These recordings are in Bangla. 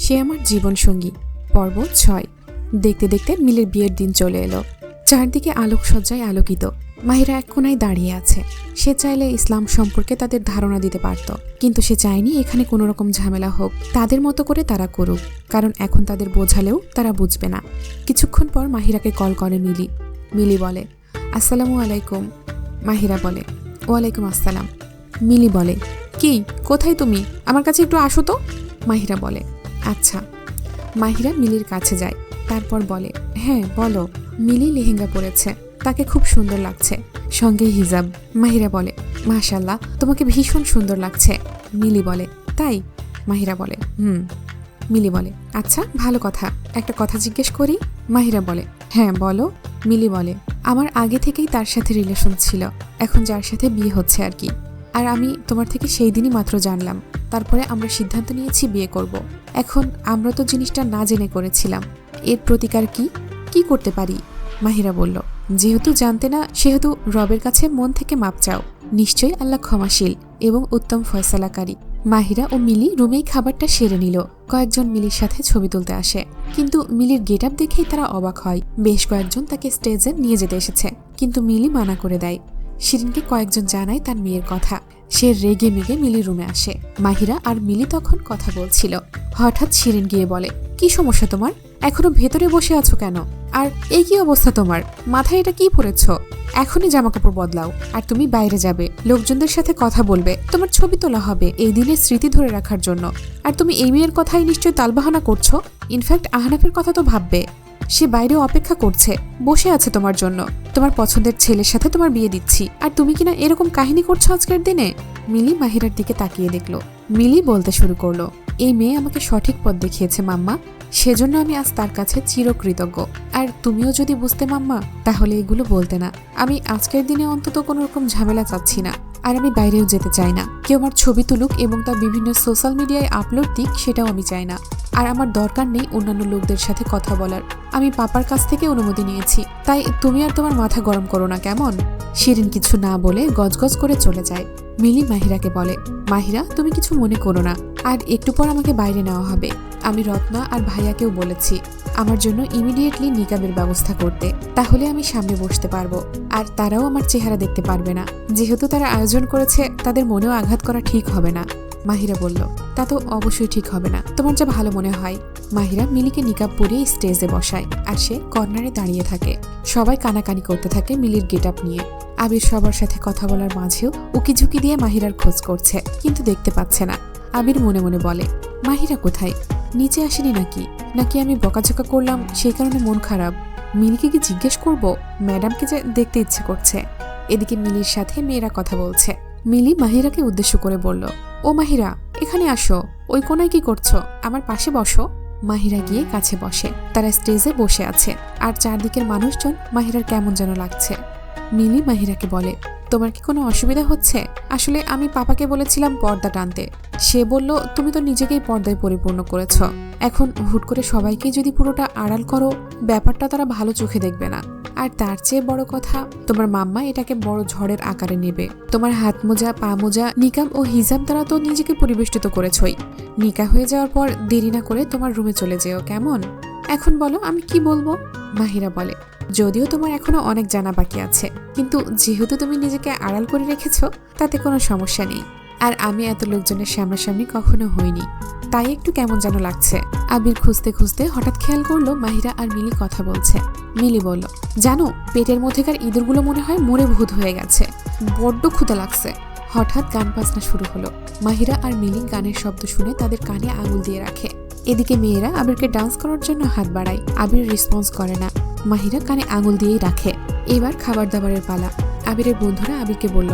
সে আমার জীবনসঙ্গী। পর্ব ছয়। দেখতে দেখতে মিলের বিয়ের দিন চলে এলো। চারদিকে আলোকসজ্জায় আলোকিত। মাহিরা এক কোনায় দাঁড়িয়ে আছে। সে চাইলে ইসলাম সম্পর্কে তাদের ধারণা দিতে পারত। কিন্তু সে চায়নি এখানে কোনো রকম ঝামেলা হোক। তাদের মতো করে তারা করুক। কারণ এখন তাদের বোঝালেও তারা বুঝবে না। কিছুক্ষণ পর মাহিরাকে কল করে মিলি। মিলি বলে, আসসালামু আলাইকুম। মাহিরা বলে, ওয়ালাইকুম আসসালাম। মিলি বলে, কি? কোথায় তুমি? আমার কাছে একটু আসো তো। মাহিরা বলে আচ্ছা মাহিরা মিলির কাছে যায়। তারপর বলে হ্যাঁ বলো, মিলি লেহেঙ্গা পরেছে। তাকে খুব সুন্দর লাগছে। সঙ্গে হিজাব। মাহিরা বলে মাশাল্লাহ তোমাকে ভীষণ সুন্দর লাগছে। মিলি বলে, তাই? মাহিরা বলে, হুম। মিলি বলে আচ্ছা ভালো কথা। একটা কথা জিজ্ঞেস করি? মাহিরা বলে হ্যাঁ বলো। মিলি বলে, আমার আগে থেকেই তার সাথে রিলেশন ছিল। এখন যার সাথে বিয়ে হচ্ছে আর কি। আর আমি তোমার থেকে সেই দিনই মাত্র জানলাম। তারপরে আমরা সিদ্ধান্ত নিয়েছি বিয়ে করব। এখন আমরা তো জিনিসটা না জেনে করেছিলাম। এর প্রতিকার কি? কি করতে পারি? মাহিরা বলল, যেহেতু জানতে না, সেহেতু রবের কাছে মন থেকে মাপ চাও। নিশ্চয়ই আল্লাহ ক্ষমাশীল এবং উত্তম ফয়সালাকারী। মাহিরা ও মিলি রুমেই খাবারটা সেরে নিল। কয়েকজন মিলির সাথে ছবি তুলতে আসে। কিন্তু মিলির গেট আপ দেখেই তারা অবাক হয়। বেশ কয়েকজন তাকে স্টেজে নিয়ে যেতে এসেছে। কিন্তু মিলি মানা করে দেয় শিরিনকে কয়েকজন জানায় তার মেয়ের কথা। সে রেগে মেগে মিলি রুমে আসে। মাহিরা আর মিলি তখন কথা বলছিল। হঠাৎ শিরিন গিয়ে বলে, কি সমস্যা তোমার? এখনও ভেতরে বসে আছো কেন? আর এই কি অবস্থা তোমার? মাথায় এটা কি পরেছ? এখনই জামা কাপড় বদলাও, আর তুমি বাইরে যাবে। লোকজনদের সাথে কথা বলবে। তোমার ছবি তোলা হবে এই দিনের স্মৃতি ধরে রাখার জন্য। আর তুমি এই মেয়ের কথাই নিশ্চয়ই তালবাহানা করছ? ইনফ্যাক্ট আহনাফের কথা তো ভাববে। সে বাইরে অপেক্ষা করছে। বসে আছে তোমার জন্য। তোমার পছন্দের ছেলের সাথে তোমার বিয়ে দিচ্ছি। আর তুমি কিনা এরকম কাহিনী করছ আজকের দিনে? মিলি মাহিরার দিকে তাকিয়ে দেখল। মিলি বলতে শুরু করল, এই মেয়ে আমাকে সঠিক পথ দেখিয়েছে, মাম্মা। সেজন্য আমি আজ তার কাছে চিরকৃতজ্ঞ। আর তুমিও যদি বুঝতে মাম্মা, তাহলে এগুলো বলতে না। আমি আজকের দিনে অন্তত কোনো রকম ঝামেলা চাচ্ছি না। আর আমি বাইরেও যেতে চাই না। কেউ আমার ছবি তুলুক এবং তা বিভিন্ন সোশ্যাল মিডিয়ায় আপলোড দিক, সেটাও আমি চাই না। আর আমার দরকার নেই অন্যান্য লোকদের সাথে কথা বলার। আমি পাপার কাছ থেকে অনুমতি নিয়েছি। তাই তুমি আর তোমার মাথা গরম করো না, কেমন? শিরিন কিছু না বলে গজগজ করে চলে যায়। মিলি মাহিরাকে বলে, মাহিরা, তুমি কিছু মনে করো না। আর একটু পর আমাকে বাইরে নেওয়া হবে। আমি রত্না আর ভাইয়াকেও বলেছি, আমার জন্য ইমিডিয়েটলি নিকাবের ব্যবস্থা করতে। তাহলে আমি সামনে বসতে পারব। আর তারাও আমার চেহারা দেখতে পারবে না। যেহেতু তারা আয়োজন করেছে, তাদের মনেও আঘাত করা ঠিক হবে না। মাহিরা বলল, তা তো অবশ্যই ঠিক হবে না। তোমার যা ভালো মনে হয়। মাহিরা মিলিকে নিকাব পরিয়ে স্টেজে বসায়, আর সে কর্নারে দাঁড়িয়ে থাকে। সবাই কানাকানি করতে থাকে মিলির গেট আপ নিয়ে। আবির সবার সাথে কথা বলার মাঝেও উকিঝুঁকি দিয়ে মাহিরার খোঁজ করছে, কিন্তু দেখতে পাচ্ছে না। আবির মনে মনে বলে, মাহিরা কোথায়? নিচে আসেনি নাকি? নাকি আমি বকাঝকা করলাম? সেই কারণে মন খারাপ। মিলিকে কি জিজ্ঞেস করব? ম্যাডামকে যে দেখতে ইচ্ছে করছে। এদিকে মিলির সাথে মেয়েরা কথা বলছে। মিলি মাহিরাকে উদ্দেশ্য করে বলল, ও মাহিরা, এখানে আসো। ওই কোনায় কি করছ? আমার পাশে বসো। মাহিরা গিয়ে কাছে বসে। তারা স্টেজে বসে আছে। আর চারদিকের মানুষজন মাহিরার কেমন যেন লাগছে। মিলি মাহিরাকে বলে, তোমার কি কোনো অসুবিধা হচ্ছে? আসলে আমি পাপাকে বলেছিলাম পর্দা টানতে। সে বলল, তুমি তো নিজেকেই পর্দায় পরিপূর্ণ করেছ। এখন হুট করে সবাইকে যদি পুরোটা আড়াল করো, ব্যাপারটা তারা ভালো চোখে দেখবে না। আর তার চেয়ে বড় কথা, তোমার মাম্মা এটাকে বড় ঝড়ের আকারে নেবে। তোমার হাত মোজা, পা মোজা, নিকাম ও হিজাব দ্বারা তো নিজেকে পরিবেষ্টিত করেছই। নিকা হয়ে যাওয়ার পর দেরি না করে তোমার রুমে চলে যেও, কেমন? এখন বলো, আমি কি বলব? মাহিরা বলে যদিও তোমার এখনও অনেক জানা বাকি আছে, কিন্তু যেহেতু তুমি নিজেকে আড়াল করে রেখেছো, তাতে কোনো সমস্যা নেই। আর আমি এত লোকজনের সামনাসামনি কখনো হইনি। তাই একটু কেমন যেন লাগছে। আবির খুঁজতে খুঁজতে হঠাৎ খেয়াল করল মাহিরা আর মিলি কথা বলছে। মিলি বলল, জানো, পেটের মধ্যেকার ইঁদুরগুলো মনে হয় মরে ভূত হয়ে গেছে। বড্ড ক্ষুদা লাগছে। হঠাৎ গান বাজনা শুরু হলো। মাহিরা আর মিলি গানের শব্দ শুনে তাদের কানে আঙুল দিয়ে রাখে। এদিকে মেয়েরা আবিরকে ডান্স করার জন্য হাত বাড়ায়। আবির রেসপন্স করে না। মাহিরা কানে আঙুল দিয়েই রাখে। এবার খাবার দাবারের পালা। আবিরের বন্ধুরা আবিরকে বলল,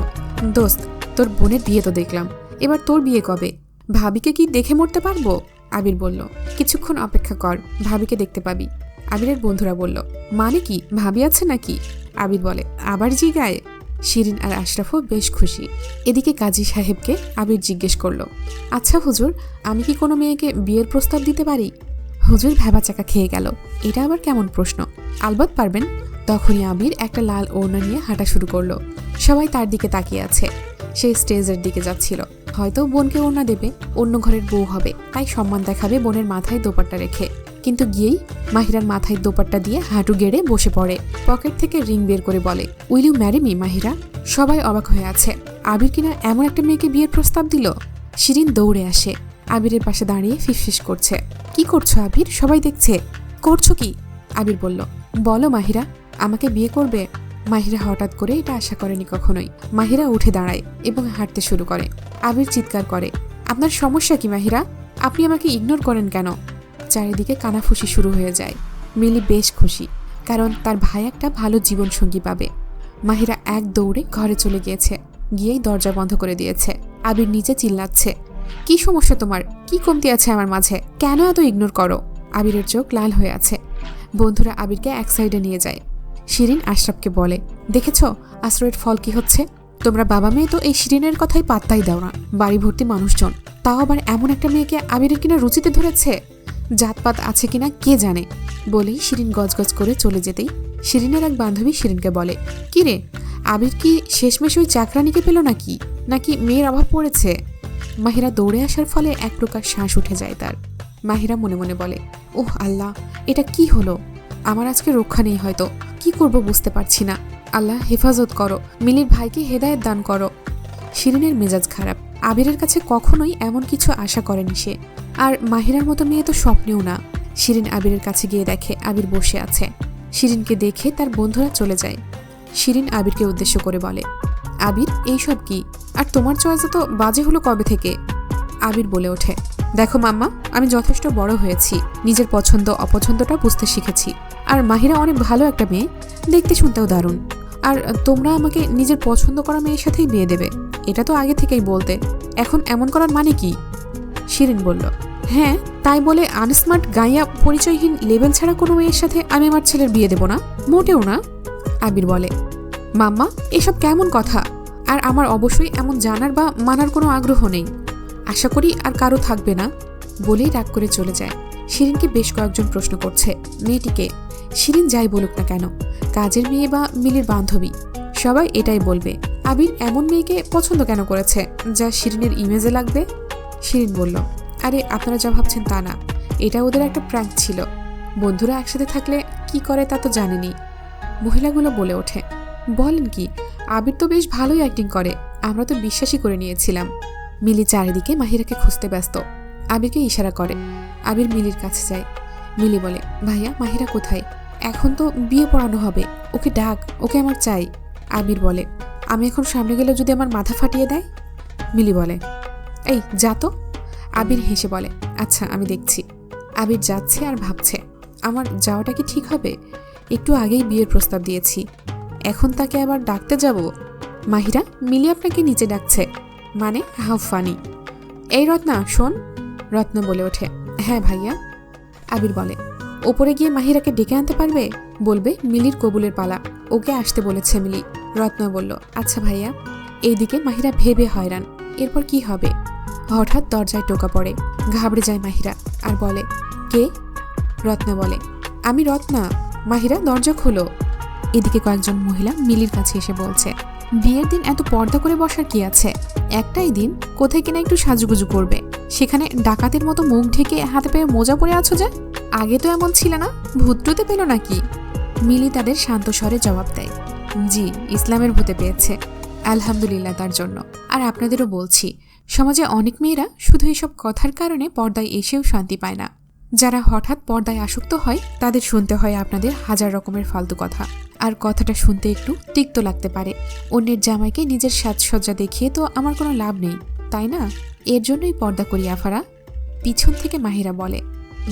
দোস্ত, তোর বোনের বিয়ে তো দেখলাম। এবার তোর বিয়ে কবে? ভাবিকে কি দেখে মরতে পারব? আবির বলল, কিছুক্ষণ অপেক্ষা কর, ভাবিকে দেখতে পাবি। আবিরের বন্ধুরা বলল মানে কি, ভাবি আছে নাকি? আবির বলে, আবার জি গায়ে শিরিন আর আশরাফও বেশ খুশি। এদিকে কাজী সাহেবকে আবির জিজ্ঞেস করল আচ্ছা হুজুর, আমি কি কোনো মেয়েকে বিয়ের প্রস্তাব দিতে পারি? হুজুর ভেবা চাকা খেয়ে গেল। এটা আবার কেমন প্রশ্ন? আলবত পারবেন? তখনই আবির একটা লাল ওড়না নিয়ে হাঁটা শুরু করল। সবাই তার দিকে তাকিয়ে আছে। সে স্টেজের দিকে যাচ্ছিল। হয়তো বোনকে ওড়না দেবে, অন্য ঘরের বউ হবে, তাই সম্মান দেখাবে বোনের মাথায় দোপাট্টা রেখে। কিন্তু গিয়েই মাহিরার মাথায় দোপাট্টা দিয়ে হাঁটু গেড়ে বসে পড়ে। পকেট থেকে রিং বের করে বলে, will you marry me, Mahira? সবাই অবাক হয়ে আছে। আবির কিনা এমন একটা মেয়েকে বিয়ের প্রস্তাব দিল? শিরিন দৌড়ে আসে। আবিরের পাশে দাঁড়িয়ে ফিসফিস করছে। কি করছ আবির? সবাই দেখছে। করছ কি? আবির বলল, বলো মাহিরা, আমাকে বিয়ে করবে? মাহিরা হঠাৎ করে এটা আশা করেনি কখনোই। মাহিরা উঠে দাঁড়ায় এবং হাঁটতে শুরু করে। আবির চিৎকার করে, আপনার সমস্যা কি মাহিরা? আপনি আমাকে ইগনোর করেন কেন? চারিদিকে কানাফুসি শুরু হয়ে যায়। মিলি বেশ খুশি, কারণ তার ভাই একটা ভালো জীবনসঙ্গী পাবে। মাহিরা এক দৌড়ে ঘরে চলে গিয়েছে, গিয়েই দরজা বন্ধ করে দিয়েছে। আবির নিচে চিল্লাচ্ছে কি সমস্যা তোমার? কি কমতি আছে আমার মাঝে? কেন এত ইগনোর করো? আবিরের চোখ লাল হয়ে আছে। বন্ধুরা আবিরকে এক সাইডে নিয়ে যায়। শিরিন আশরাফকে বলে, দেখেছ আশ্রয়ের ফল কি হচ্ছে? তোমরা বাবা মেয়ে তো এই শিরিনের কথাই পাত্তাই দাও না। বাড়ি ভর্তি মানুষজন। তাও আবার এমন একটা মেয়েকে আবিরের কিনা রুচিতে ধরেছে? জাতপাত আছে কিনা কে জানে? বলেই শিরিন গজগজ করে চলে যেতেই শিরিনের এক বান্ধবী শিরিনকে বলে, কি রে? আবির কি শেষমেশ ওই চাকরানিকে পেল নাকি? নাকি মেয়ের অভাব পড়েছে? মাহিরা দৌড়ে আসার ফলে এক প্রকার শ্বাস উঠে যায় তার। মাহিরা মনে মনে বলে, ওহ আল্লাহ, এটা কি হলো? আমার আজকে রক্ষা নেই হয়তো। কি করব বুঝতে পারছি না। আল্লাহ, হেফাজত করো। মিলির ভাইকে হেদায়েত দান করো। শিরিনের মেজাজ খারাপ। আবিরের কাছে কখনোই এমন কিছু আশা করেনি সে। আর মাহিরার মতো মেয়ে তো স্বপ্নেও না। শিরিন আবিরের কাছে গিয়ে দেখে আবির বসে আছে। শিরিনকে দেখে তার বন্ধুরা চলে যায়। শিরিন আবিরকে উদ্দেশ্য করে বলে আবির, এইসব কি? আর তোমার চয়েস তো বাজে হলো কবে থেকে? আবির বলে ওঠে, দেখো মাম্মা, আমি যথেষ্ট বড় হয়েছি। নিজের পছন্দ, অপছন্দটা বুঝতে শিখেছি। আর মাহিরা অনেক ভালো একটা মেয়ে। দেখতে শুনতেও দারুণ। আর তোমরা আমাকে নিজের পছন্দ করা মেয়ের সাথেই বিয়ে দেবে। এটা তো আগে থেকেই বলতে। এখন এমন করার মানে কি? শিরিন বলল হ্যাঁ তাই বলে আনস্মার্ট, গাইয়া, পরিচয়হীন লেভেল ছাড়া কোনো মেয়ের সাথে আমি আমার ছেলের বিয়ে দেব না? মোটেও না? আবির বলে মাম্মা, এসব কেমন কথা? আর আমার অবশ্যই এমন জানার বা মানার কোনো আগ্রহ নেই। আশা করি আর কারও থাকবে না, বলেই রাগ করে চলে যায়। শিরিনকে বেশ কয়েকজন প্রশ্ন করছে, মেয়েটিকে। শিরিন যাই বলুক না কেন, কাজের মেয়ে বা মিলির বান্ধবী। সবাই এটাই বলবে, আবির এমন মেয়েকে পছন্দ কেন করেছে, যা শিরিনের ইমেজে লাগবে? শিরিন বলল, আরে, আপনারা যা ভাবছেন তা না, এটা ওদের একটা প্র্যাঙ্ক ছিল। বন্ধুরা একসাথে থাকলে কি করে তা তো জানেনি। মহিলাগুলো বলে ওঠে বলেন কি, আবির তো বেশ ভালোই অ্যাক্টিং করে। আমরা তো বিশ্বাসই করে নিয়েছিলাম। মিলি চারিদিকে মাহিরাকে খুঁজতে ব্যস্ত। আবিরকে ইশারা করে। আবির মিলির কাছে যায়। মিলি বলে, ভাইয়া, মাহিরা কোথায়? এখন তো বিয়ে পড়ানো হবে। ওকে ডাক, ওকে আমার চাই। আবির বলে, আমি এখন সামনে গেলে যদি আমার মাথা ফাটিয়ে দেয়? মিলি বলে, এই, যা তো। আবির হেসে বলে আচ্ছা আমি দেখছি। আবির যাচ্ছে আর ভাবছে, আমার যাওয়াটা কি ঠিক হবে? একটু আগেই বিয়ের প্রস্তাব দিয়েছি। এখন তাকে আবার ডাকতে যাব? মাহিরা, মিলি আপনাকে নিচে ডাকছে। মানে হাউ ফানি। এই রত্না, শোন। রত্ন বলে ওঠে। হ্যাঁ ভাইয়া। আবির বলে, ওপরে গিয়ে মাহিরাকে ডেকে আনতে পারবে? বলবে, মিলির কবুলের পালা। ওকে আসতে বলেছে মিলি। রত্ন বলল আচ্ছা ভাইয়া। এইদিকে মাহিরা ভেবে হয়রান। এরপর কি হবে? হঠাৎ দরজায় টোকা পড়ে। ঘাবড়ে যায় মাহিরা আর বলে, কে? রত্না বলে, আমি রত্না। মাহিরা, দরজা খোলো। এদিকে কয়েকজন মহিলা মিলির কাছে এসে বলছে, বিয়ের দিন এত পর্দা করে বসার কি আছে? একটাই দিন, কোথায় কিনা একটু সাজুগুজু করবে। সেখানে ডাকাতের মতো মুখ ঢেকে হাতে পেয়ে মোজা পরে আছো যে? আগে তো এমন ছিল না? ভূতটুতে পেল নাকি? মিলি তাদের শান্ত স্বরে জবাব দেয়, জি, ইসলামের ভূতে পেয়েছে। আলহামদুলিল্লাহ তার জন্য। আর আপনাদেরও বলছি, সমাজে অনেক মেয়েরা শুধু এসব কথার কারণে পর্দায় এসেও শান্তি পায় না। যারা হঠাৎ পর্দায় আসক্ত হয়, তাদের শুনতে হয় আপনাদের হাজার রকমের ফালতু কথা। আর কথাটা শুনতে একটু তিক্ত লাগতে পারে। অন্যের জামাইকে নিজের সাজসজ্জা দেখিয়ে তো আমার কোনো লাভ নেই, তাই না? এর জন্যই পর্দা করি, আফারা। পিছন থেকে মাহিরা বলে,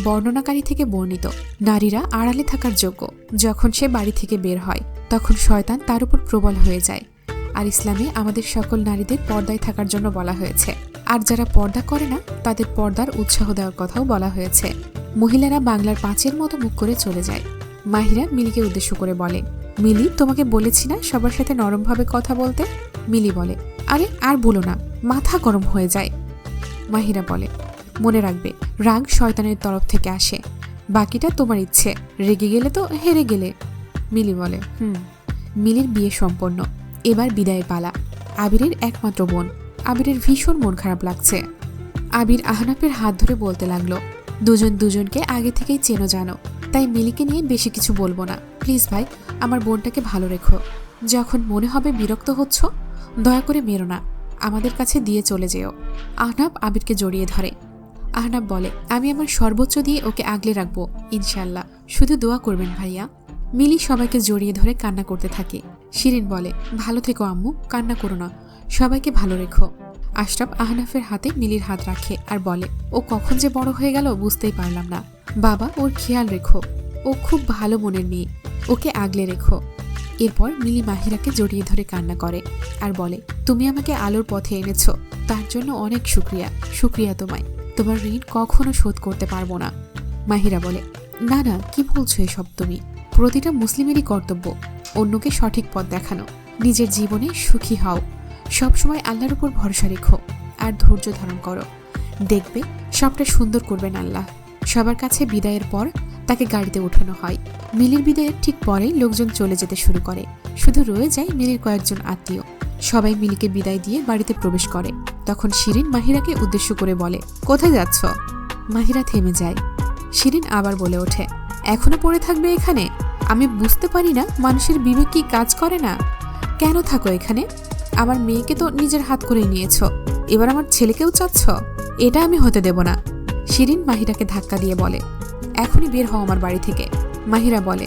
বর্ণনাকারী থেকে বর্ণিত। নারীরা আড়ালে থাকার যোগ্য। যখন সে বাড়ি থেকে বের হয়, তখন শয়তান তার উপর প্রবল হয়ে যায়। আর ইসলামে আমাদের সকল নারীদের পর্দায় থাকার জন্য বলা হয়েছে। আর যারা পর্দা করে না, তাদের পর্দার উৎসাহ দেওয়ার কথাও বলা হয়েছে। মহিলারা বাংলার পাঁচের মতো মুখ করে চলে যায়। মাহিরা মিলিকে উদ্দেশ্য করে বলে, মিলি, তোমাকে বলেছি না সবার সাথে নরমভাবে কথা বলতে? মিলি বলে, আরে, আর বলো না, মাথা গরম হয়ে যায়। মাহিরা বলে, মনে রাখবে, রাগ শয়তানের তরফ থেকে আসে। বাকিটা তোমার ইচ্ছে, রেগে গেলে তো হেরে গেলে। মিলি বলে, হুম। মিলির বিয়ে সম্পন্ন। এবার বিদায়ের পালা। আবিরের একমাত্র বোন। আবিরের ভীষণ মন খারাপ লাগছে। আবির আহনাফের হাত ধরে বলতে লাগল, দুজন দুজনকে আগে থেকেই চেনো জানো, তাই মিলিকে নিয়ে বেশি কিছু বলব না। প্লিজ ভাই, আমার বোনটাকে ভালো রেখো। যখন মনে হবে বিরক্ত হচ্ছ, দয়া করে মেরো না। আমাদের কাছে দিয়ে চলে যেও। আহনাব আবিরকে জড়িয়ে ধরে। আহনাব বলে, আমি আমার সর্বোচ্চ দিয়ে ওকে আগলে রাখব ইনশাল্লাহ শুধু দোয়া করবেন ভাইয়া। মিলি সবাইকে জড়িয়ে ধরে কান্না করতে থাকে। শিরিন বলে, ভালো থেকো আম্মু, কান্না করো না। সবাইকে ভালো রেখো। আশরাফ আহনাফের হাতে মিলির হাত রাখে আর বলে, ও কখন যে বড় হয়ে গেল বুঝতেই পারলাম না। বাবা, ওর খেয়াল রেখো। ও খুব ভালো মনের মেয়ে। ওকে আগলে রেখো। এরপর মিলি মাহিরাকে জড়িয়ে ধরে কান্না করে আর বলে, তুমি আমাকে আলোর পথে এনেছো। তার জন্য অনেক শুক্রিয়া। শুক্রিয়া তোমায়। তোমার ঋণ কখনো শোধ করতে পারব না। মাহিরা বলে, না না, কি বলছো এসব তুমি? প্রতিটা মুসলিমেরই কর্তব্য। অন্যকে সঠিক পথ দেখানো। নিজের জীবনে সুখী হও। সবসময় আল্লাহর উপর ভরসা রেখো আর ধৈর্য ধারণ করো। দেখবে, সবটা সুন্দর করবেন আল্লাহ। সবার কাছে বিদায়ের পর তাকে গাড়িতে ওঠানো হয়। মিলির বিদায়ের ঠিক পরেই লোকজন চলে যেতে শুরু করে। শুধু রয়ে যায় মিলির কয়েকজন আত্মীয়। সবাই মিলিকে বিদায় দিয়ে বাড়িতে প্রবেশ করে। তখন শিরিন মাহিরাকে উদ্দেশ্য করে বলে, কোথায় যাচ্ছ? মাহিরা থেমে যায়। শিরিন আবার বলে ওঠে, এখনও পড়ে থাকবে এখানে? আমি বুঝতে পারি না মানুষের বিবেক কি কাজ করে না। কেন থাকো এখানে? আমার মেয়েকে তো নিজের হাত করে নিয়েছ। এবার আমার ছেলেকেও চাচ্ছ? এটা আমি হতে দেব না। শিরিন মাহিরাকে ধাক্কা দিয়ে বলে, এখনই বের হও আমার বাড়ি থেকে। মাহিরা বলে,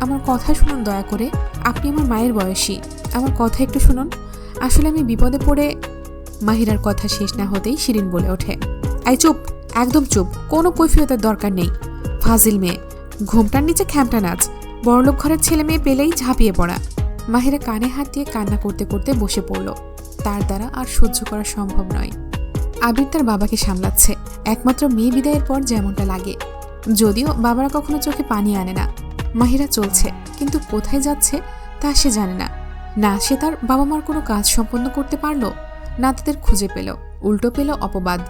আমার কথা শুনুন দয়া করে। আপনি আমার মায়ের বয়সী। আমার কথা একটু শুনুন। আসলে আমি বিপদে পড়ে মাহিরার কথা শেষ না হতেই শিরিন বলে ওঠে আই চুপ, একদম চুপ। কোনো কৈফিয়তের দরকার নেই। ফাজিল মেয়ে, ঘুমটার নিচে খ্যামটা নাচ। বড়লোক ঘরের ছেলে মেয়ে পেলেই ঝাঁপিয়ে পড়া। মাহিরা কানে হাত দিয়ে কান্না করতে করতে বসে পড়ল। তার দ্বারা আর সহ্য করা সম্ভব নয়। আবির তার বাবাকে সামলাচ্ছে। একমাত্র মেয়ে বিদায়ের পর যেমনটা লাগে। যদিও বাবারা কখনো চোখে পানি আনে না। মাহিরা চলছে, কিন্তু কোথায় যাচ্ছে তা সে জানে না। না সে তার বাবা মার কোনো কাজ সম্পন্ন করতে পারল, না তাদের খুঁজে পেল। উল্টো পেল অপবাদ।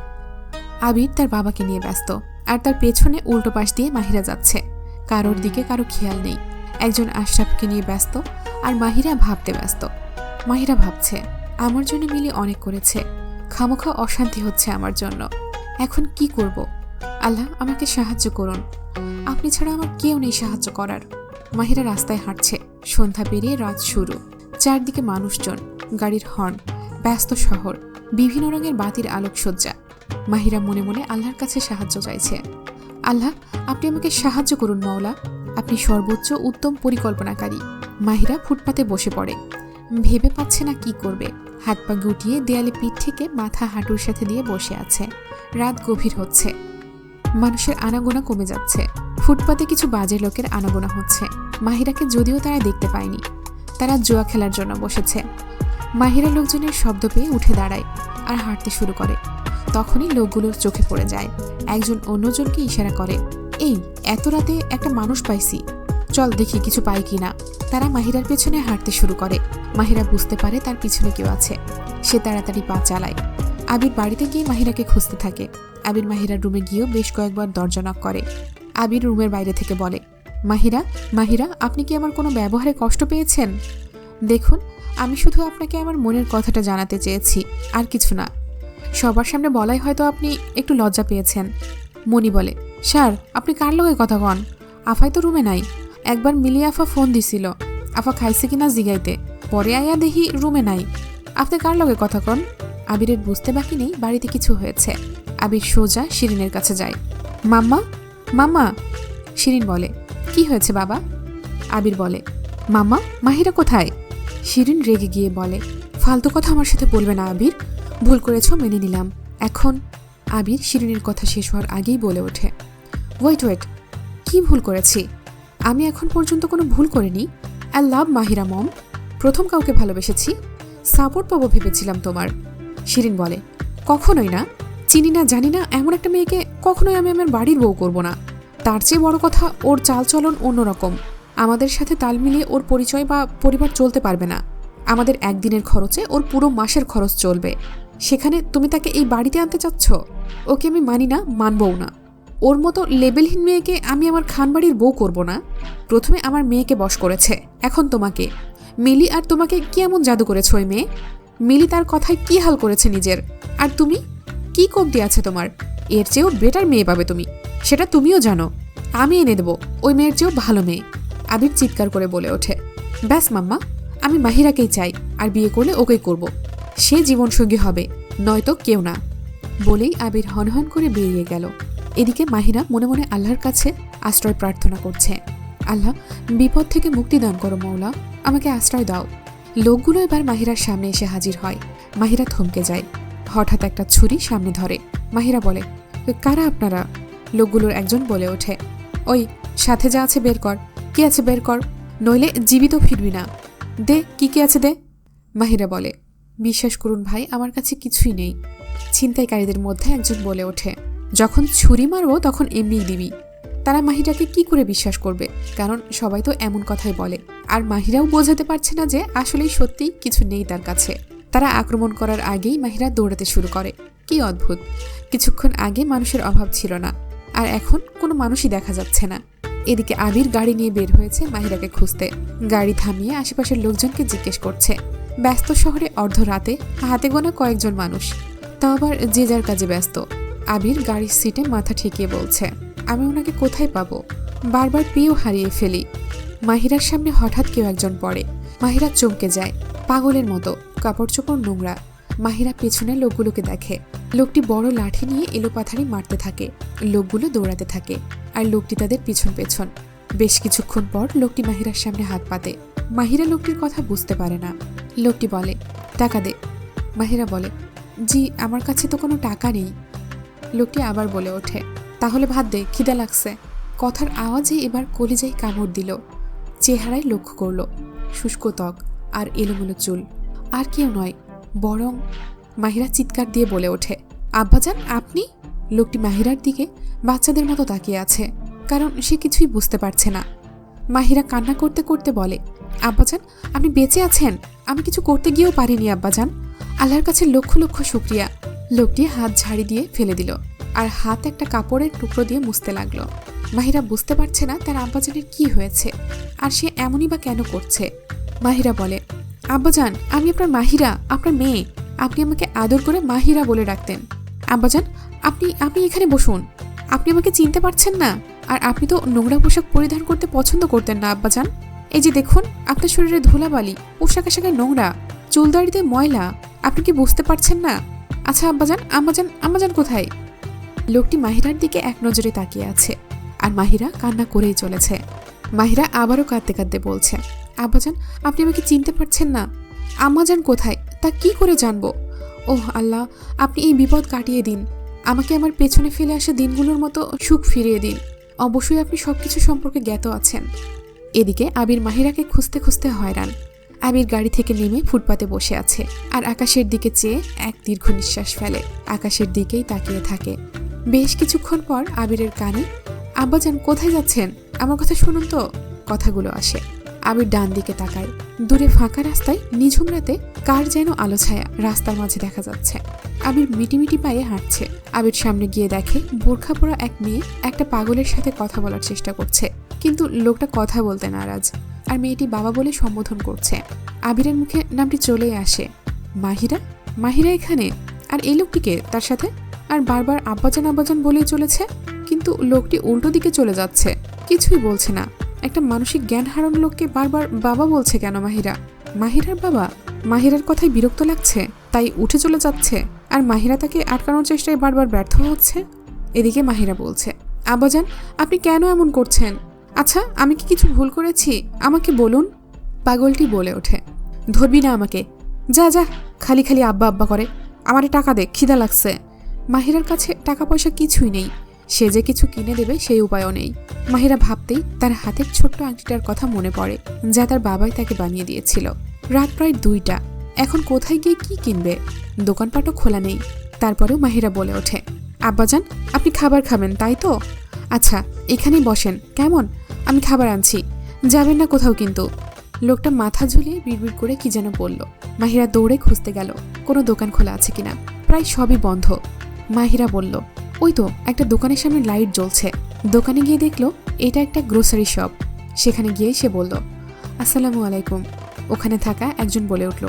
আবির তার বাবাকে নিয়ে ব্যস্ত, আর তার পেছনে উল্টো পাশ দিয়ে মাহিরা যাচ্ছে। কারোর দিকে কারও খেয়াল নেই। একজন আশরাফকে নিয়ে ব্যস্ত আর মাহিরা ভাবতে ব্যস্ত। মাহিরা ভাবছে, আমার জন্য মিলি অনেক করেছে। খামোখা অশান্তি হচ্ছে আমার জন্য। এখন কি করব? আল্লাহ আমাকে সাহায্য করুন। আপনি ছাড়া আমার কেউ নেই সাহায্য করার। মাহিরা রাস্তায় হাঁটছে। সন্ধ্যা পেরিয়ে রাত শুরু। চারদিকে মানুষজন, গাড়ির হর্ন, ব্যস্ত শহর, বিভিন্ন রঙের বাতির আলোকসজ্জা। মাহিরা মনে মনে আল্লাহর কাছে সাহায্য চাইছে। আল্লাহ, আপনি আমাকে সাহায্য করুন, মাওলা। আপনি সর্বোচ্চ উত্তম পরিকল্পনাকারী। মাহিরা ফুটপাতে বসে পড়ে। ভেবে পাচ্ছে না কি করবে। হাত পা গুটিয়ে দেয়ালে পিঠ থেকে মাথা হাঁটুর সাথে দিয়ে বসে আছে। রাত গভীর হচ্ছে। মানুষের আনাগোনা কমে যাচ্ছে। ফুটপাতে কিছু বাজে লোকের আনাগোনা হচ্ছে। মাহিরাকে যদিও তারা দেখতে পায়নি। তারা জুয়া খেলার জন্য বসেছে। মাহিরা লোকজনের শব্দ পেয়ে উঠে দাঁড়ায় আর হাঁটতে শুরু করে। তখনই লোকগুলোর চোখে পড়ে যায়। একজন অন্যজনকে ইশারা করে। এই, এত রাতে একটা মানুষ পাইছি। চল দেখি কিছু পাই কি না তারা মাহিরার পেছনে হাঁটতে শুরু করে। মাহিরা বুঝতে পারে তার পিছনে কেউ আছে। সে তাড়াতাড়ি পা চালায়। আবির বাড়িতে গিয়ে মাহিরাকে খুঁজতে থাকে। আবির মাহিরার রুমে গিয়েও বেশ কয়েকবার দরজা knock করে। আবির রুমের বাইরে থেকে বলে, মাহিরা মাহিরা, আপনি কি আমার কোনো ব্যবহারে কষ্ট পেয়েছেন? দেখুন, আমি শুধু আপনাকে আমার মনের কথাটা জানাতে চেয়েছি, আর কিছু না। সবার সামনে বলাই হয়তো আপনি একটু লজ্জা পেয়েছেন। মনি বলে, স্যার, আপনি কার লগে কথা কন? আফাই তো রুমে নাই। একবার মিলি আফা ফোন দিছিল। আফা খাইছে কিনা জিগাইতে। পরে আয়া দেখি রুমে নাই। আপনি কার লগে কথা কন? আবিরের বুঝতে বাকি নেই, বাড়িতে কিছু হয়েছে। আবির সোজা শিরিনের কাছে যায়। মাম্মা মাম্মা, শিরিন বলে, কি হয়েছে বাবা? আবির বলে, মাম্মা, মাহিরা কোথায়? শিরিন রেগে গিয়ে বলে, ফালতু কথা আমার সাথে বলবে না আবির। ভুল করেছ, মেনে নিলাম। এখন আবির শিরিনের কথা শেষ হওয়ার আগেই বলে ওঠে, ওয়েট ওয়েট, কি ভুল করেছি? আমি এখন পর্যন্ত কোনো ভুল করিনি। আই লাভ মাহিরা মম। প্রথম কাউকে ভালোবেসেছি। সাপোর্ট পাবো ভেবেছিলাম তোমার। শিরিন বলে, কখনোই না। চিনি না, জানি না, এমন একটা মেয়েকে কখনোই আমি আমার বাড়ির বউ করব না। তার চেয়ে বড় কথা ওর চালচলন অন্যরকম। আমাদের সাথে তাল মিলিয়ে ওর পরিচয় বা পরিবার চলতে পারবে না। আমাদের একদিনের খরচে ওর পুরো মাসের খরচ চলবে। সেখানে তুমি তাকে এই বাড়িতে আনতে চাচ্ছ? ওকে আমি মানি না, মানবও না। ওর মতো লেবেলহীন মেয়েকে আমি আমার খানবাড়ির বউ করব না। প্রথমে আমার মেয়েকে বশ করেছে, এখন তোমাকে। মিলি আর তোমাকে কি এমন জাদু করেছ ওই মেয়ে? মিলি তার কথায় কি হাল করেছে নিজের? আর তুমি? কি কমতি আছে তোমার? এর চেয়েও বেটার মেয়ে পাবে তুমি। সেটা তুমিও জানো। আমি এনে দেবো, ওই মেয়ের চেয়েও ভালো মেয়ে। আবির চিৎকার করে বলে ওঠে। ব্যাস মাম্মা, আমি মাহিরাকেই চাই, আর বিয়ে করলে ওকেই করব। সে জীবনসঙ্গী হবে, নয়তো কেউ না। বলেই আবির হনহন করে বেরিয়ে গেল। এদিকে মাহিরা মনে মনে আল্লাহর কাছে আশ্রয় প্রার্থনা করছে। আল্লাহ, বিপদ থেকে মুক্তি দান করো মৌলা আমাকে আশ্রয় দাও। লোকগুলো এবার মাহিরার সামনে এসে হাজির হয়। মাহিরা থমকে যায়। হঠাৎ একটা ছুরি সামনে ধরে। মাহিরা বলে, কারা আপনারা? লোকগুলোর একজন বলে ওঠে, ওই, সাথে যা আছে বের কর। কি আছে বের কর? নইলে জীবিত ফিরবি না। দে, কি কি আছে দে? মাহিরা বলে, বিশ্বাস করুন ভাই, আমার কাছে কিছুই নেই। ছিনতাইকারীদের মধ্যে একজন বলে ওঠে, যখন ছুরি মারবো তখন এমনিই দিবি। তারা মাহিরাকে কি করে বিশ্বাস করবে? কারণ সবাই তো এমন কথাই বলে। আর মাহিরাও বোঝাতে পারছে না যে আসলেই সত্যিই কিছু নেই তার কাছে। তারা আক্রমণ করার আগেই মাহিরা দৌড়াতে শুরু করে। কি অদ্ভুত! কিছুক্ষণ আগে মানুষের অভাব ছিল না, আর এখন কোনো মানুষই দেখা যাচ্ছে না। এদিকে আবির গাড়ি নিয়ে বের হয়েছে মাহিরাকে খুঁজতে। গাড়ি থামিয়ে আশেপাশের লোকজনকে জিজ্ঞেস করছে, ব্যস্ত শহরে অর্ধরাতে হাতে গোনা কয়েকজন মানুষ তাও আবার যে যার কাজে ব্যস্ত। আবির গাড়ির সিটে মাথা ঠেকিয়ে বলছে, আমি ওনাকে কোথায় পাবো? বারবার পেয়েও হারিয়ে ফেলি। মাহিরার সামনে হঠাৎ কেউ একজন পড়ে। মাহিরা চমকে যায়, পাগলের মতো কাপড় চোপড় নোংরা। মাহিরা পেছনে লোকগুলোকে দেখে। লোকটি বড় লাঠি নিয়ে এলোপাথারি মারতে থাকে, লোকগুলো দৌড়াতে থাকে, আর লোকটি তাদের পিছন পেছন। বেশ কিছুক্ষণ পর লোকটি মাহিরার সামনে হাত পাতে। মাহিরা লোকটির কথা বুঝতে পারে না। লোকটি বলে, টাকা দে। মাহিরা বলে জি, আমার কাছে তো কোনো টাকা নেই। লোকটি আবার বলে ওঠে, তাহলে ভাত দে, খিদে লাগছে। কথার আওয়াজে এবার কলিজাই কামড় দিল। চেহারায় লক্ষ্য করল, শুষ্ক ত্বক আর এলোমেলো চুল। আর কেউ নয়, বরং মাহিরা চিৎকার দিয়ে বলে ওঠে, আব্বাজান, আপনি? লোকটি মাহিরার দিকে বাচ্চাদের মতো তাকিয়ে আছে, কারণ সে কিছুই বুঝতে পারছে না। মাহিরা কান্না করতে করতে বলে, আব্বাজান, আপনি বেঁচে আছেন? আমি কিছু করতে গিয়েও পারিনি, আব্বাজান। আল্লাহর কাছে লক্ষ লক্ষ শুক্রিয়া। লোকটি হাত ঝাড়ি দিয়ে ফেলে দিল আর হাত একটা কাপড়ের টুকরো দিয়ে মুছতে লাগল। মাহিরা বুঝতে পারছে না তার আব্বাজানের কি হয়েছে আর সে এমনই বা কেন করছে। মাহিরা বলে, আব্বাজান, আমি আপনার মাহিরা, আপনার মেয়ে। আপনি আমাকে আদর করে মাহিরা বলে ডাকতেন। আব্বাজান, আপনি আপনি এখানে বসুন। আপনি আমাকে চিনতে পারছেন না আর আপনি তো নোংরা পোশাক পরিধান করতে পছন্দ করতেন না, আব্বাজান। এই যে দেখুন, আপনার শরীরে ধুলাবালি, পোশাক আশাকে নোংরা চুলদাড়িতে ময়লা। আপনি কি বুঝতে পারছেন না? আচ্ছা আব্বাজান, আম্মাজান আম্মাজান কোথায়? লোকটি মাহিরার দিকে এক নজরে তাকিয়ে আছে আর মাহিরা কান্না করেই চলেছে। মাহিরা আবারও কাঁদতে কাঁদতে বলছে, আব্বাজান, আপনি আমাকে চিনতে পারছেন না। আম্মাজান কোথায়? তা কি করে জানব? ওহ আল্লাহ, আপনি এই বিপদ কাটিয়ে দিন। আমাকে আমার পেছনে ফেলে আসা দিনগুলোর মতো সুখ ফিরিয়ে দিন। অবশ্যই আপনি সবকিছু সম্পর্কে জ্ঞাত আছেন। এদিকে আবির মাহিরাকে খুঁজতে খুঁজতে হয়রান। আবির গাড়ি থেকে নেমে ফুটপাতে বসে আছে আর আকাশের দিকে চেয়ে এক দীর্ঘ নিঃশ্বাস ফেলে। আকাশের দিকেই তাকিয়ে থাকে। বেশ কিছুক্ষণ পর আবিরের কানে, আব্বা আব্বাজান কোথায় যাচ্ছেন? আমার কথা শুনুন তো। কথাগুলো আসে। আবির ডান দিকে তাকায়। দূরে ফাঁকা রাস্তায়, নিঝুম রাতে কার যেন আলো ছায়া রাস্তার মাঝে দেখা যাচ্ছে। আবির মিটিমিটি পায়ে হাঁটছে। আবির সামনে গিয়ে দেখে বোরখা পরা এক মেয়ে একটা পাগলের সাথে কথা বলার চেষ্টা করছে। কিন্তু লোকটা কথা বলতে নারাজ। আর মেয়েটি বাবা বলে সম্বোধন করছে। আবিরের মুখে নামটি চলেই আসে। মাহিরা? মাহিরা এখানে? আর এই লোকটিকে? তার সাথে? আর বারবার আব্বাজান আব্বাজান বলেই চলেছে? কিন্তু লোকটি উল্টো দিকে চলে যাচ্ছে। কিছুই বলছে না। একটা মানসিক জ্ঞান হারানো লোককে বারবার বাবা বলছে কেন মাহিরা? মাহিরার বাবা? মাহিরার কথায় বিরক্ত লাগছে? তাই উঠে চলে যাচ্ছে? আর মাহিরা তাকে আটকানোর চেষ্টায় বারবার ব্যর্থ হচ্ছে? এদিকে মাহিরা বলছে, আব্বাজান, আপনি কেন এমন করছেন? আচ্ছা আমি কি কিছু ভুল করেছি? আমাকে বলুন। পাগলটি বলে ওঠে। ধরবি না আমাকে। যা যা, খালি খালি আব্বা আব্বা করে। আমারে টাকা দে, খিদা লাগছে। মাহিরার কাছে টাকা পয়সা কিছুই নেই। সে যে কিছু কিনে দেবে সেই উপায়ও নেই। মাহিরা ভাবতেই তার হাতের ছোট্ট আংটিটার কথা মনে পড়ে, যা তার বাবাই তাকে বানিয়ে দিয়েছিল। রাত প্রায় দুইটা। এখন কোথায় গিয়ে কি কিনবে? দোকানপাটও খোলা নেই। তারপরেও মাহিরা বলে ওঠে, আব্বাজান, আপনি খাবার খাবেন, তাই তো? আচ্ছা এখানেই বসেন। কেমন? আমি খাবার আনছি। যাবেন না কোথাও কিন্তু। লোকটা মাথা ঝুলিয়ে বিড়বিড় করে কি যেন বলল। মাহিরা দৌড়ে খুঁজতে গেল। কোনো দোকান খোলা আছে কিনা? প্রায় সবই বন্ধ। মাহিরা বলল, ওই তো, একটা দোকানের সামনে লাইট জ্বলছে। দোকানে গিয়ে দেখল, এটা একটা গ্রোসারি শপ। সেখানে গিয়ে সে বলল, আসসালামু আলাইকুম। ওখানে থাকা একজন বলে উঠল,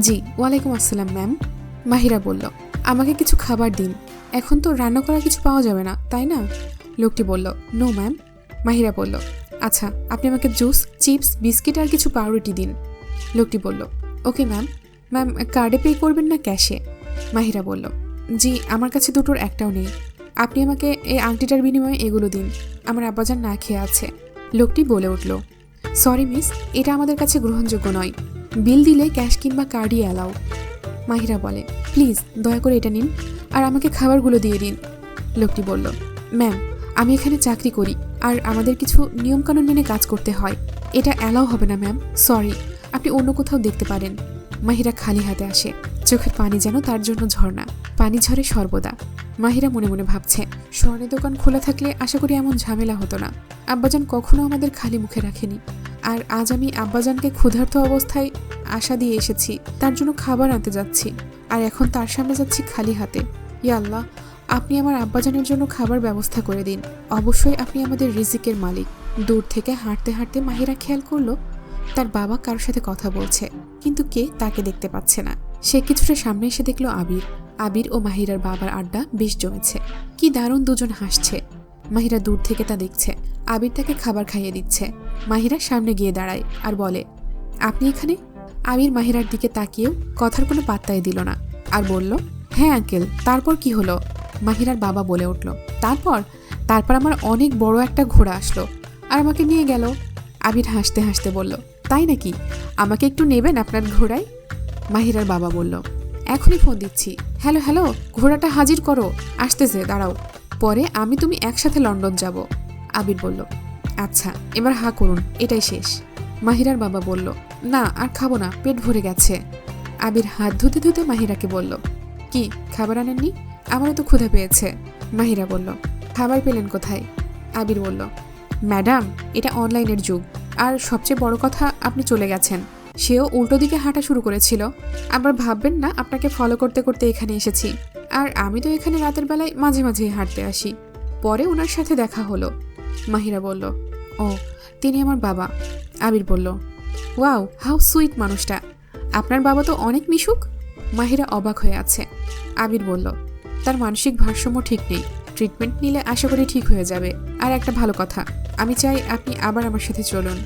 জি, ওয়ালাইকুম আসসালাম, ম্যাম। মাহিরা বলল, আমাকে কিছু খাবার দিন। এখন তো রান্না করা কিছু পাওয়া যাবে না, তাই না? লোকটি বলল নো ম্যাম মাহিরা বলল আচ্ছা আপনি আমাকে জুস, চিপস, বিস্কিট আর কিছু পাউরুটি দিন। লোকটি বলল ওকে ম্যাম ম্যাম কার্ডে পে করবেন না ক্যাশে মাহিরা বলল, জি, আমার কাছে দুটোর একটাও নেই। আপনি আমাকে এই আংটিটার বিনিময়ে এগুলো দিন, আমার আব্বাজান না খেয়ে আছে। লোকটি বলে উঠল সরি মিস এটা আমাদের কাছে গ্রহণযোগ্য নয়। বিল দিলে ক্যাশ কিংবা কার্ডই অ্যালাউ মাহিরা বলে প্লিজ দয়া করে এটা নিন, আর আমাকে খাবারগুলো দিয়ে দিন। লোকটি বলল ম্যাম আমি এখানে চাকরি করি, আর আমাদের কিছু নিয়মকানুন মেনে কাজ করতে হয়। এটা অ্যালাও হবে না ম্যাম সরি আপনি অন্য কোথাও দেখতে পারেন। মাহিরা খালি হাতে আসে। চোখের পানি যেন তার জন্য ঝর্ণা পানি ঝরে সর্বদা। মাহিরা মনে মনে ভাবছে, স্বর্ণের দোকান খোলা থাকলে আশা করি এমন ঝামেলা হতো না। আব্বাজান কখনো আমাদের খালি মুখে রাখেনি। আর আজ আমি আব্বাজানকে ক্ষুধার্ত অবস্থায় আশা দিয়ে এসেছি। তার জন্য খাবার আনতে যাচ্ছি। আর এখন তার সামনে যাচ্ছি খালি হাতে। ইয়া আল্লাহ আপনি আমার আব্বাজানের জন্য খাবার ব্যবস্থা করে দিন। অবশ্যই আপনি আমাদের রিজিকের মালিক। দূর থেকে হাঁটতে হাঁটতে মাহিরা খেয়াল করল, তার বাবা কারোর সাথে কথা বলছে, কিন্তু কে তাকে দেখতে পাচ্ছে না। সে কিছুটা সামনে এসে দেখল আবির। আবির ও মাহিরার বাবার আড্ডা বেশ জমেছে। কি দারুণ দুজন হাসছে। মাহিরা দূর থেকে তা দেখছে। আবির তাকে খাবার খাইয়ে দিচ্ছে। মাহিরা সামনে গিয়ে দাঁড়ায় আর বলে, আপনি এখানে? আবির মাহিরার দিকে তাকিয়েও কথার কোনো পাত্তাই দিল না। আর বলল হ্যাঁ আঙ্কেল, তারপর কি হলো? মাহিরার বাবা বলে উঠল। তারপর তারপর আমার অনেক বড় একটা ঘোড়া আসলো আর আমাকে নিয়ে গেল। আবির হাসতে হাসতে বলল, তাই নাকি? আমাকে একটু নেবেন আপনার ঘোড়ায়? মাহিরার বাবা বলল, এখনই ফোন দিচ্ছি। হ্যালো হ্যালো, ঘোড়াটা হাজির করো। আসতেছে, দাঁড়াও। পরে আমি তুমি একসাথে লন্ডন যাব। আবির বলল আচ্ছা এবার হা করুন, এটাই শেষ। মাহিরার বাবা বলল, না, আর খাব না, পেট ভরে গেছে। আবির হাত ধুতে ধুতে মাহিরাকে বলল, কি, খাবার আনেননি? আমারও তো ক্ষুধা পেয়েছে, মাহিরা বলল। খাবার পেলেন কোথায়? আবির বলল, ম্যাডাম, এটা অনলাইনের যুগ। আর সবচেয়ে বড় কথা, আপনি চলে গেছেন। সেও উল্টো দিকে হাঁটা শুরু করেছিল। আবার ভাববেন না, আপনাকে ফলো করতে করতে এখানে এসেছি। আর আমি তো এখানে রাতের বেলায় মাঝে মাঝে হাঁটতে আসি। পরে ওনার সাথে দেখা হলো। মাহিরা বলল, ও, তিনি আমার বাবা। আবির বলল, ওয়াও, হাউ সুইট মানুষটা। আপনার বাবা তো অনেক মিশুক? মাহিরা অবাক হয়ে আছে। আবির বলল তার মানসিক ভারসাম্য ঠিক নেই। ট্রিটমেন্ট নিলে আশা করি ঠিক হয়ে যাবে। আর একটা ভালো কথা, আমি চাই আপনি আবার আমার সাথে চলুন।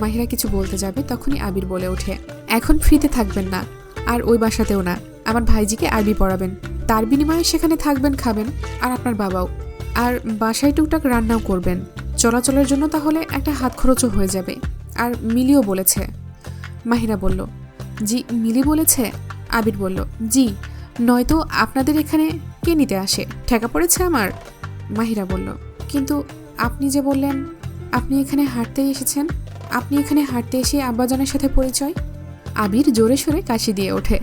মাহিরা কিছু বলতে যাবে তখনই আবির বলে ওঠে। এখন ফ্রিতে থাকবেন না, আর ওই বাসাতেও না। আমার ভাইজিকে আরবি পড়াবেন। তার বিনিময়ে সেখানে থাকবেন, খাবেন, আর আপনার বাবাও। আর বাসায় টুকটাক রান্নাও করবেন। চলাচলের জন্য তাহলে একটা হাত খরচও হয়ে যাবে। আর মিলিও বলেছে। মাহিরা বলল, জি, মিলি বলেছে? আবির বলল, জি, নয়তো আপনাদের এখানে কে নিতে আসে? ঠেকা পড়েছে আমার? মাহিরা বলল, কিন্তু আপনি যে বললেন, আপনি এখানে হাঁটতেই এসেছেন। আপনি এখানে হাঁটতে এসে আব্বাজানের সাথে পরিচয়? আবির জোরে সোরে কাশি দিয়ে ওঠে।